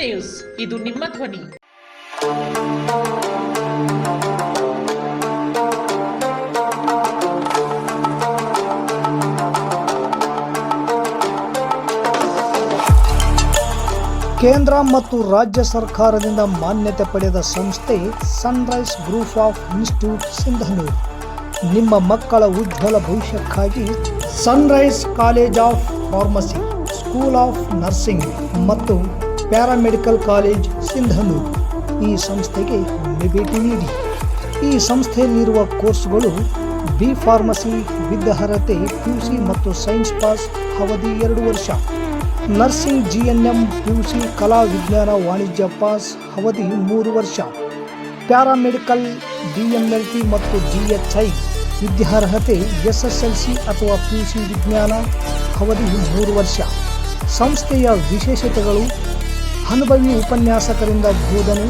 News ಇದು ನಿಮ್ಮ ಧ್ವನಿ. ಕೇಂದ್ರ ಮತ್ತು ರಾಜ್ಯ ಸರ್ಕಾರದಿಂದ ಮಾನ್ಯತೆ ಪಡೆದ ಸಂಸ್ಥೆ sunrise group of institute Sindhanur. ನಿಮ್ಮ ಮಕ್ಕಳ ಉಜ್ವಲ ಭವಿಷ್ಯಕ್ಕಾಗಿ sunrise college of pharmacy school of nursing ಮತ್ತು ಪ್ಯಾರಾಮೆಡಿಕಲ್ ಕಾಲೇಜ್ ಸಿಂಧನೂರು. ಈ ಸಂಸ್ಥೆಗೆ ಒಮ್ಮೆ ಭೇಟಿ ನೀಡಿ. ಈ ಸಂಸ್ಥೆಯಲ್ಲಿರುವ ಕೋರ್ಸ್ಗಳು ಬಿ ಫಾರ್ಮಸಿ, ವಿದ್ಯಾರ್ಹತೆ, ಪಿ ಸಿ ಮತ್ತು ಸೈನ್ಸ್ ಪಾಸ್ ಅವಧಿ ಎರಡು ವರ್ಷ. Nursing G N M, P U C ಕಲಾ ವಿಜ್ಞಾನ ವಾಣಿಜ್ಯ ಪಾಸ್ ಅವಧಿ ಮೂರು ವರ್ಷ. Paramedical, D M L T ಮತ್ತು ಜಿ ಎಚ್ ಐ, ವಿದ್ಯಾರ್ಹತೆ, ಎಸ್ ಎಸ್ ಎಲ್ ಸಿ ಅಥವಾ ಪಿ ಸಿ ವಿಜ್ಞಾನ ಅವಧಿ ಮೂರು ವರ್ಷ. ಸಂಸ್ಥೆಯ ವಿಶೇಷತೆಗಳು ಅನುಭವಿ ಉಪನ್ಯಾಸಕರಿಂದ ಬೋಧನೆ,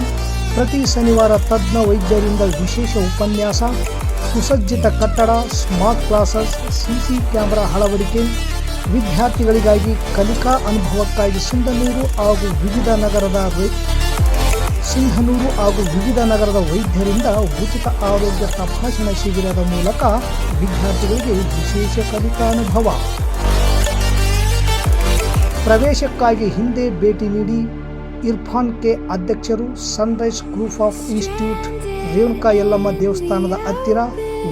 ಪ್ರತಿ ಶನಿವಾರ ತಜ್ಞ ವೈದ್ಯರಿಂದ ವಿಶೇಷ ಉಪನ್ಯಾಸ, ಸುಸಜ್ಜಿತ ಕಟ್ಟಡ, ಸ್ಮಾರ್ಟ್ ಕ್ಲಾಸಸ್, ಸಿಸಿ ಕ್ಯಾಮ್ರಾ ಅಳವಡಿಕೆ, ವಿದ್ಯಾರ್ಥಿಗಳಿಗಾಗಿ ಕಲಿಕಾ ಅನುಭವಕ್ಕಾಗಿ ಸಿಂಧನೂರು ಹಾಗೂ ವಿವಿಧ ನಗರದ ಸಿಂಧನೂರು ಹಾಗೂ ವಿವಿಧ ನಗರದ ವೈದ್ಯರಿಂದ ಉಚಿತ ಆರೋಗ್ಯ ತಪಾಸಣಾ ಶಿಬಿರದ ಮೂಲಕ ವಿದ್ಯಾರ್ಥಿಗಳಿಗೆ ವಿಶೇಷ ಕಲಿಕಾ ಅನುಭವ. ಪ್ರವೇಶಕ್ಕಾಗಿ ಹಿಂದೆ ಭೇಟಿ ನೀಡಿ ಇರ್ಫಾನ್ ಕೆ ಅಧ್ಯಕ್ಷರು sunrise group of institute Renuka Yellamma ದೇವಸ್ಥಾನದ ಹತ್ತಿರ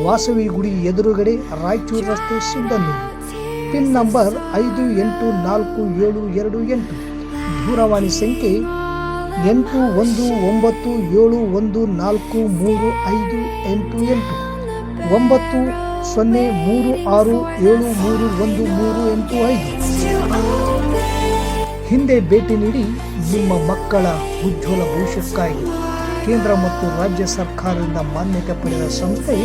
ವಾಸವಿ ಗುಡಿ ಎದುರುಗಡೆ ರಾಯಚೂರು ರಸ್ತೆ ಸಿಂಧನೂರು ಪಿನ್ ನಂಬರ್ ಐದು ಎಂಟು ನಾಲ್ಕು ಏಳು ಎರಡು ಎಂಟು. ದೂರವಾಣಿ ಸಂಖ್ಯೆ ಎಂಟು ಒಂದು ಒಂಬತ್ತು ಏಳು ಒಂದು ನಾಲ್ಕು ಮೂರು ಐದು ಎಂಟು ಎಂಟು. ಒಂಬತ್ತು ಸೊನ್ನೆ ಮೂರು ಆರು ಏಳು ಮೂರು ಒಂದು ಮೂರು ಎಂಟು ಐದು. ಹಿಂದೆ ಭೇಟಿ ನೀಡಿ ನಿಮ್ಮ ಮಕ್ಕಳ ಉಜ್ವಲ ಭವಿಷ್ಯಕ್ಕಾಗಿ ಕೇಂದ್ರ ಮತ್ತು ರಾಜ್ಯ ಸರ್ಕಾರದಿಂದ ಮಾನ್ಯತೆ ಪಡೆದ ಸಂಸ್ಥೆ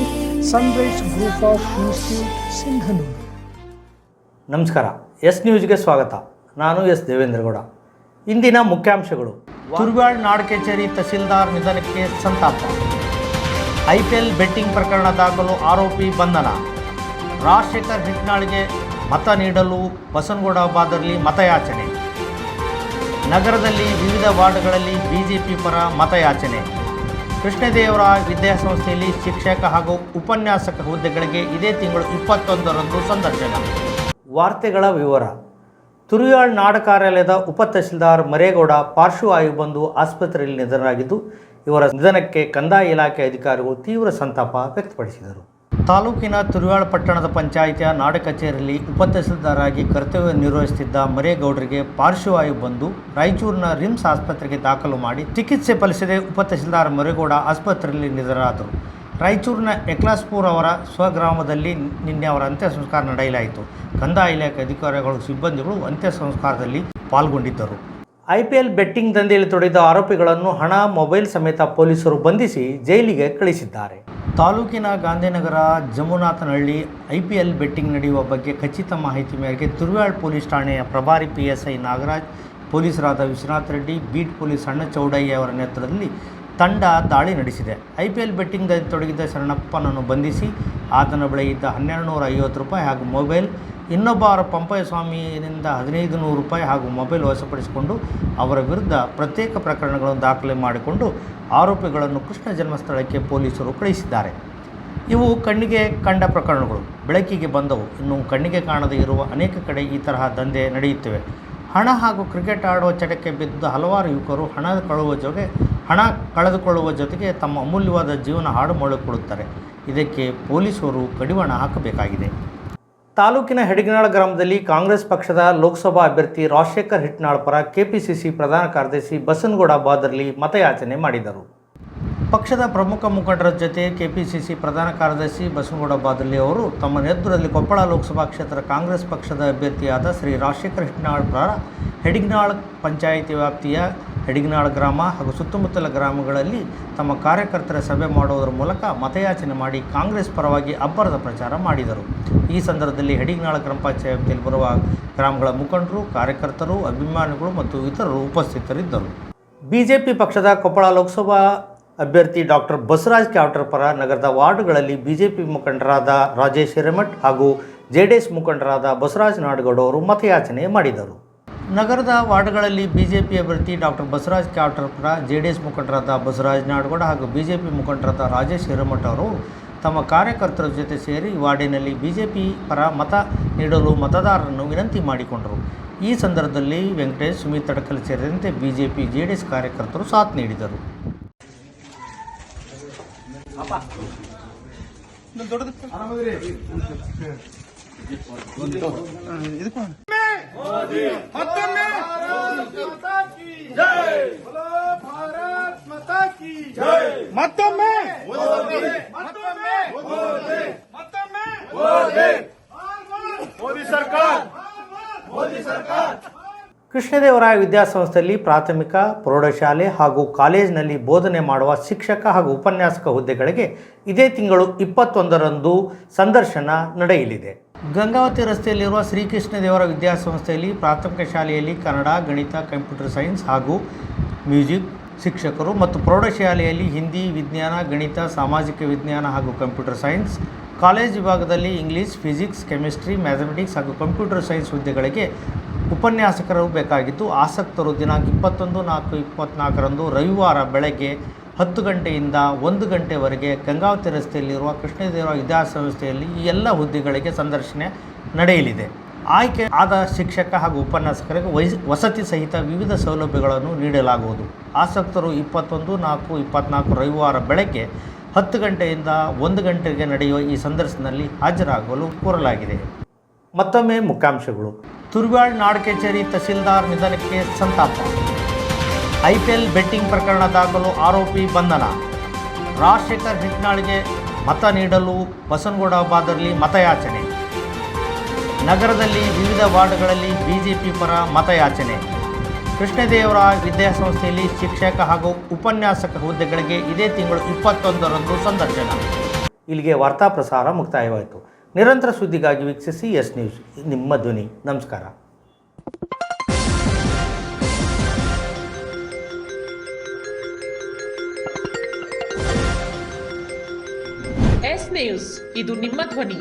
sunrise group of institute Sindhanur ನಮಸ್ಕಾರ. ಎಸ್ ನ್ಯೂಸ್ಗೆ ಸ್ವಾಗತ. ನಾನು ಎಸ್ ದೇವೇಂದ್ರಗೌಡ ಇಂದಿನ ಮುಖ್ಯಾಂಶಗಳು. ತುರ್ಗಾಳ್ ನಾಡ್ ಕಚೇರಿ ತಹಸೀಲ್ದಾರ್ ನಿಧನಕ್ಕೆ ಸಂತಾಪ. ಐ ಪಿ ಎಲ್ ಬೆಟ್ಟಿಂಗ್ ಪ್ರಕರಣ ದಾಖಲು ಆರೋಪಿ ಬಂಧನ. ರಾಜಶೇಖರ್ ಹಿಟ್ನಾಳ್ಗೆ ಮತ ನೀಡಲು ಬಸನಗೌಡ ಬಾದರ್ಲಿ ಮತಯಾಚನೆ. ನಗರದಲ್ಲಿ ವಿವಿಧ ವಾರ್ಡ್ಗಳಲ್ಲಿ ಬಿಜೆಪಿ ಪರ ಮತಯಾಚನೆ. ಕೃಷ್ಣದೇವರ ವಿದ್ಯಾಸಂಸ್ಥೆಯಲ್ಲಿ ಶಿಕ್ಷಕ ಹಾಗೂ ಉಪನ್ಯಾಸಕ ಹುದ್ದೆಗಳಿಗೆ ಇದೇ ತಿಂಗಳು ಇಪ್ಪತ್ತೊಂದರಂದು ಸಂದರ್ಶನ. ವಾರ್ತೆಗಳ ವಿವರ. ತುರಿಯಾಳ್ ನಾಡ ಕಾರ್ಯಾಲಯದ ಉಪ ತಹಸೀಲ್ದಾರ್ ಮರೇಗೌಡ ಪಾರ್ಶ್ವವಾಯು ಬಂದು ಆಸ್ಪತ್ರೆಯಲ್ಲಿ ನಿಧನರಾಗಿದ್ದು, ಇವರ ನಿಧನಕ್ಕೆ ಕಂದಾಯ ಇಲಾಖೆ ಅಧಿಕಾರಿಗಳು ತೀವ್ರ ಸಂತಾಪ ವ್ಯಕ್ತಪಡಿಸಿದರು. ತಾಲೂಕಿನ ತುರುವಾಳ ಪಟ್ಟಣದ ಪಂಚಾಯಿತಿಯ ನಾಡ ಕಚೇರಿಯಲ್ಲಿ ಉಪತಹಸೀಲ್ದಾರಾಗಿ ಕರ್ತವ್ಯ ನಿರ್ವಹಿಸುತ್ತಿದ್ದ ಮರೇಗೌಡರಿಗೆ ಪಾರ್ಶ್ವವಾಯು ಬಂದು ರಾಯಚೂರಿನ ರಿಮ್ಸ್ ಆಸ್ಪತ್ರೆಗೆ ದಾಖಲು ಮಾಡಿ ಚಿಕಿತ್ಸೆ ಫಲಿಸದೆ ಉಪತಹಸೀಲ್ದಾರ್ ಮರೇಗೌಡ ಆಸ್ಪತ್ರೆಯಲ್ಲಿ ನಿಧನರಾದರು. ರಾಯಚೂರಿನ ಎಕ್ಲಾಸ್ಪುರ್ ಅವರ ಸ್ವಗ್ರಾಮದಲ್ಲಿ ನಿನ್ನೆ ಅವರ ಅಂತ್ಯ ಸಂಸ್ಕಾರ ನಡೆಯಲಾಯಿತು. ಕಂದಾಯ ಇಲಾಖೆ ಅಧಿಕಾರಿಗಳು, ಸಿಬ್ಬಂದಿಗಳು ಅಂತ್ಯ ಸಂಸ್ಕಾರದಲ್ಲಿ ಪಾಲ್ಗೊಂಡಿದ್ದರು. ಐ ಪಿ ಎಲ್ ಬೆಟ್ಟಿಂಗ್ ದಂಧೆಯಲ್ಲಿ ತೊಡಗಿದ ಆರೋಪಿಗಳನ್ನು ಹಣ, ಮೊಬೈಲ್ ಸಮೇತ ಪೊಲೀಸರು ಬಂಧಿಸಿ ಜೈಲಿಗೆ ಕಳಿಸಿದ್ದಾರೆ. ತಾಲೂಕಿನ ಗಾಂಧಿನಗರ ಜಮುನಾಥನಹಳ್ಳಿ ಐ ಬೆಟ್ಟಿಂಗ್ ನಡೆಯುವ ಬಗ್ಗೆ ಖಚಿತ ಮಾಹಿತಿ ಮೇರೆಗೆ ತುರ್ವಾಳ್ ಪೊಲೀಸ್ ಠಾಣೆಯ ಪ್ರಭಾರಿ ಪಿ ಎಸ್ ಐ ನಾಗರಾಜ್, ಪೊಲೀಸರಾದ ವಿಶ್ವನಾಥ್ ರೆಡ್ಡಿ, ಬೀಟ್ ಪೊಲೀಸ್ ಅಣ್ಣ ಚೌಡಯ್ಯ ಅವರ ನೇತೃತ್ವದಲ್ಲಿ ತಂಡ ದಾಳಿ ನಡೆಸಿದೆ. ಐ ಪಿ ಎಲ್ ಬೆಟ್ಟಿಂಗ್ನಲ್ಲಿ ತೊಡಗಿದ್ದ ಶರಣಪ್ಪನನ್ನು ಬಂಧಿಸಿ ಆತನ ಬಳಿ ಇದ್ದ ಹನ್ನೆರಡು ನೂರ ಐವತ್ತು ರೂಪಾಯಿ ಹಾಗೂ ಮೊಬೈಲ್, ಇನ್ನೊಬ್ಬ ಅವರ ಪಂಪಯ್ಯ ಸ್ವಾಮಿಯಿಂದ ಹದಿನೈದು ನೂರು ರೂಪಾಯಿ ಹಾಗೂ ಮೊಬೈಲ್ ವಶಪಡಿಸಿಕೊಂಡು ಅವರ ವಿರುದ್ಧ ಪ್ರತ್ಯೇಕ ಪ್ರಕರಣಗಳನ್ನು ದಾಖಲೆ ಮಾಡಿಕೊಂಡು ಆರೋಪಿಗಳನ್ನು ಕೃಷ್ಣ ಜನ್ಮಸ್ಥಳಕ್ಕೆ ಪೊಲೀಸರು ಕಳುಹಿಸಿದ್ದಾರೆ. ಇವು ಕಣ್ಣಿಗೆ ಕಂಡ ಪ್ರಕರಣಗಳು. ಬೆಳಕಿಗೆ ಬಂದವು. ಇನ್ನು ಕಣ್ಣಿಗೆ ಕಾಣದೇ ಇರುವ ಅನೇಕ ಕಡೆ ಈ ತರಹ ದಂಧೆ ನಡೆಯುತ್ತಿವೆ. ಹಣ ಹಾಗೂ ಕ್ರಿಕೆಟ್ ಆಡುವ ಚಟಕ್ಕೆ ಬಿದ್ದ ಹಲವಾರು ಯುವಕರು ಹಣ ಕಳುವ ಜೊತೆ ಹಣ ಕಳೆದುಕೊಳ್ಳುವ ಜೊತೆಗೆ ತಮ್ಮ ಅಮೂಲ್ಯವಾದ ಜೀವನ ಹಾಡು ಮಾಡಿಕೊಳ್ಳುತ್ತಾರೆ ಇದಕ್ಕೆ ಪೊಲೀಸರು ಕಡಿವಾಣ ಹಾಕಬೇಕಾಗಿದೆ. ತಾಲೂಕಿನ ಹೆಡಗಿನಾಳ ಗ್ರಾಮದಲ್ಲಿ ಕಾಂಗ್ರೆಸ್ ಪಕ್ಷದ ಲೋಕಸಭಾ ಅಭ್ಯರ್ಥಿ ರಾಜಶೇಖರ್ ಹಿಟ್ನಾಳ್ ಪರ ಕೆಪಿಸಿಸಿ ಪ್ರಧಾನ ಕಾರ್ಯದರ್ಶಿ ಬಸನಗೌಡ ಬಾದರ್ಲಿ ಮತಯಾಚನೆ ಮಾಡಿದರು. ಪಕ್ಷದ ಪ್ರಮುಖ ಮುಖಂಡರ ಜೊತೆ ಕೆಪಿಸಿಸಿ ಪ್ರಧಾನ ಕಾರ್ಯದರ್ಶಿ ಬಸನಗೌಡ ಬಾದರ್ಲಿ ಅವರು ತಮ್ಮ ನೇತೃತ್ವದಲ್ಲಿ ಕೊಪ್ಪಳ ಲೋಕಸಭಾ ಕ್ಷೇತ್ರ ಕಾಂಗ್ರೆಸ್ ಪಕ್ಷದ ಅಭ್ಯರ್ಥಿಯಾದ ಶ್ರೀ ರಾಜಶೇಖರ್ ಹಿಟ್ನಾಳ್ ಪರ ಹೆಡಿಗ್ನಾಳ್ ಪಂಚಾಯಿತಿ ವ್ಯಾಪ್ತಿಯ ಹೆಡಿಗ್ನಾಳ್ ಗ್ರಾಮ ಹಾಗೂ ಸುತ್ತಮುತ್ತಲ ಗ್ರಾಮಗಳಲ್ಲಿ ತಮ್ಮ ಕಾರ್ಯಕರ್ತರ ಸಭೆ ಮಾಡುವುದರ ಮೂಲಕ ಮತಯಾಚನೆ ಮಾಡಿ ಕಾಂಗ್ರೆಸ್ ಪರವಾಗಿ ಅಬ್ಬರದ ಪ್ರಚಾರ ಮಾಡಿದರು. ಈ ಸಂದರ್ಭದಲ್ಲಿ ಹೆಡಿಗ್ನಾಳ ಗ್ರಾಮ ಪಂಚಾಯತ್ ಬರುವ ಗ್ರಾಮಗಳ ಮುಖಂಡರು, ಕಾರ್ಯಕರ್ತರು, ಅಭಿಮಾನಿಗಳು ಮತ್ತು ಇತರರು ಉಪಸ್ಥಿತರಿದ್ದರು. ಬಿಜೆಪಿ ಪಕ್ಷದ ಕೊಪ್ಪಳ ಲೋಕಸಭಾ ಅಭ್ಯರ್ಥಿ ಡಾಕ್ಟರ್ ಬಸವರಾಜ್ ಕ್ಯಾವಟರ್ ಪರ ನಗರದ ವಾರ್ಡ್ಗಳಲ್ಲಿ ಬಿಜೆಪಿ ಮುಖಂಡರಾದ ರಾಜೇಶ್ ಹಿರೇಮಠ್ ಹಾಗೂ ಜೆಡಿಎಸ್ ಮುಖಂಡರಾದ ಬಸವರಾಜ್ ನಾಡಗೌಡ ಅವರು ಮತಯಾಚನೆ ಮಾಡಿದರು. ನಗರದ ವಾರ್ಡ್ಗಳಲ್ಲಿ ಬಿಜೆಪಿ ಅಭ್ಯರ್ಥಿ ಡಾಕ್ಟರ್ ಬಸವರಾಜ್ ಕಾಟರ್ಪುರ ಪರ ಜೆ ಡಿ ಎಸ್ ಮುಖಂಡರಾದ ಬಸವರಾಜ್ ನಾಡಗೌಡ ಹಾಗೂ ಬಿಜೆಪಿ ಮುಖಂಡರಾದ ರಾಜೇಶ್ ಹಿರಮಠ ಅವರು ತಮ್ಮ ಕಾರ್ಯಕರ್ತರ ಜೊತೆ ಸೇರಿ ವಾರ್ಡಿನಲ್ಲಿ ಬಿಜೆಪಿ ಪರ ಮತ ನೀಡಲು ಮತದಾರರನ್ನು ವಿನಂತಿ ಮಾಡಿಕೊಂಡರು. ಈ ಸಂದರ್ಭದಲ್ಲಿ ವೆಂಕಟೇಶ್, ಸುಮಿತ್ ತಡಕಲ್ ಸೇರಿದಂತೆ ಬಿಜೆಪಿ ಜೆ ಡಿ ಎಸ್ ಕಾರ್ಯಕರ್ತರು ಸಾಥ್ ನೀಡಿದರು. ಮತ್ತೊಮ್ಮೆ ಮತ್ತೊಮ್ಮೆ ಮತ್ತೊಮ್ಮೆ ಮೋದಿ ಸರ್ಕಾರ. ಮೋದಿ ಸರ್ಕಾರ. ಕೃಷ್ಣದೇವರಾಯ ವಿದ್ಯಾಸಂಸ್ಥೆಯಲ್ಲಿ ಪ್ರಾಥಮಿಕ ಪ್ರೌಢಶಾಲೆ ಹಾಗೂ ಕಾಲೇಜಿನಲ್ಲಿ ಬೋಧನೆ ಮಾಡುವ ಶಿಕ್ಷಕ ಹಾಗೂ ಉಪನ್ಯಾಸಕ ಹುದ್ದೆಗಳಿಗೆ ಇದೇ ತಿಂಗಳು ಇಪ್ಪತ್ತೊಂದರಂದು ಸಂದರ್ಶನ ನಡೆಯಲಿದೆ. ಗಂಗಾವತಿ ರಸ್ತೆಯಲ್ಲಿರುವ ಶ್ರೀಕೃಷ್ಣದೇವರ ವಿದ್ಯಾಸಂಸ್ಥೆಯಲ್ಲಿ ಪ್ರಾಥಮಿಕ ಶಾಲೆಯಲ್ಲಿ ಕನ್ನಡ, ಗಣಿತ, ಕಂಪ್ಯೂಟರ್ ಸೈನ್ಸ್ ಹಾಗೂ ಮ್ಯೂಸಿಕ್ ಶಿಕ್ಷಕರು ಮತ್ತು ಪ್ರೌಢಶಾಲೆಯಲ್ಲಿ ಹಿಂದಿ ವಿಜ್ಞಾನ, ಗಣಿತ, ಸಾಮಾಜಿಕ ವಿಜ್ಞಾನ ಹಾಗೂ ಕಂಪ್ಯೂಟರ್ ಸೈನ್ಸ್, ಕಾಲೇಜ್ ವಿಭಾಗದಲ್ಲಿ ಇಂಗ್ಲೀಷ್, ಫಿಸಿಕ್ಸ್, ಕೆಮಿಸ್ಟ್ರಿ, ಮ್ಯಾಥಮೆಟಿಕ್ಸ್ ಹಾಗೂ ಕಂಪ್ಯೂಟರ್ ಸೈನ್ಸ್ ಹುದ್ದೆಗಳಿಗೆ ಉಪನ್ಯಾಸಕರು ಬೇಕಾಗಿದ್ದು, ಆಸಕ್ತರು ದಿನಾಂಕ ಇಪ್ಪತ್ತೊಂದು, ನಾಲ್ಕು ಇಪ್ಪತ್ತ್ನಾಲ್ಕರಂದು ರವಿವಾರ ಬೆಳಗ್ಗೆ ಹತ್ತು ಗಂಟೆಯಿಂದ ಒಂದು ಗಂಟೆವರೆಗೆ ಗಂಗಾವತಿ ರಸ್ತೆಯಲ್ಲಿರುವ ಕೃಷ್ಣದೇವರ ವಿದ್ಯಾಸಂಸ್ಥೆಯಲ್ಲಿ ಈ ಎಲ್ಲ ಹುದ್ದೆಗಳಿಗೆ ಸಂದರ್ಶನ ನಡೆಯಲಿದೆ. ಆಯ್ಕೆ ಆದ ಶಿಕ್ಷಕ ಹಾಗೂ ಉಪನ್ಯಾಸಕರಿಗೆ ವಸತಿ ಸಹಿತ ವಿವಿಧ ಸೌಲಭ್ಯಗಳನ್ನು ನೀಡಲಾಗುವುದು. ಆಸಕ್ತರು ಇಪ್ಪತ್ತೊಂದು, ನಾಲ್ಕು ಇಪ್ಪತ್ತ್ನಾಲ್ಕು ರವಿವಾರ ಬೆಳಗ್ಗೆ ಹತ್ತು ಗಂಟೆಯಿಂದ ಒಂದು ಗಂಟೆಗೆ ನಡೆಯುವ ಈ ಸಂದರ್ಶನದಲ್ಲಿ ಹಾಜರಾಗಲು ಕೋರಲಾಗಿದೆ. ಮತ್ತೊಮ್ಮೆ ಮುಖ್ಯಾಂಶಗಳು. ತುರ್ವಾಳ್ ನಾಡ್ ಕಚೇರಿ ತಹಸೀಲ್ದಾರ್ ನಿಧನಕ್ಕೆ ಸಂತಾಪ. ಐಪಿಎಲ್ ಬೆಟ್ಟಿಂಗ್ ಪ್ರಕರಣ ದಾಖಲು ಆರೋಪಿ ಬಂಧನ. ರಾಜಶೇಖರ್ ಹಿಟ್ನಾಳ್ಗೆ ಮತ ನೀಡಲು ಬಸನಗೌಡ ಬಾದರ್ಲಿ ಮತಯಾಚನೆ. ನಗರದಲ್ಲಿ ವಿವಿಧ ವಾರ್ಡ್ಗಳಲ್ಲಿ ಬಿಜೆಪಿ ಪರ ಮತಯಾಚನೆ. ಕೃಷ್ಣದೇವರ ವಿದ್ಯಾಸಂಸ್ಥೆಯಲ್ಲಿ ಶಿಕ್ಷಕ ಹಾಗೂ ಉಪನ್ಯಾಸಕ ಹುದ್ದೆಗಳಿಗೆ ಇದೇ ತಿಂಗಳು ಇಪ್ಪತ್ತೊಂದರಂದು ಸಂದರ್ಶನ. ಇಲ್ಲಿಗೆ ವಾರ್ತಾ ಪ್ರಸಾರ ಮುಕ್ತಾಯವಾಯಿತು. ನಿರಂತರ ಸುದ್ದಿಗಾಗಿ ವೀಕ್ಷಿಸಿ ಎಸ್ ನ್ಯೂಸ್, ನಿಮ್ಮ ಧ್ವನಿ. ನಮಸ್ಕಾರ. ನ್ಯೂಸ್ ಇದು ನಿಮ್ಮ ಧ್ವನಿ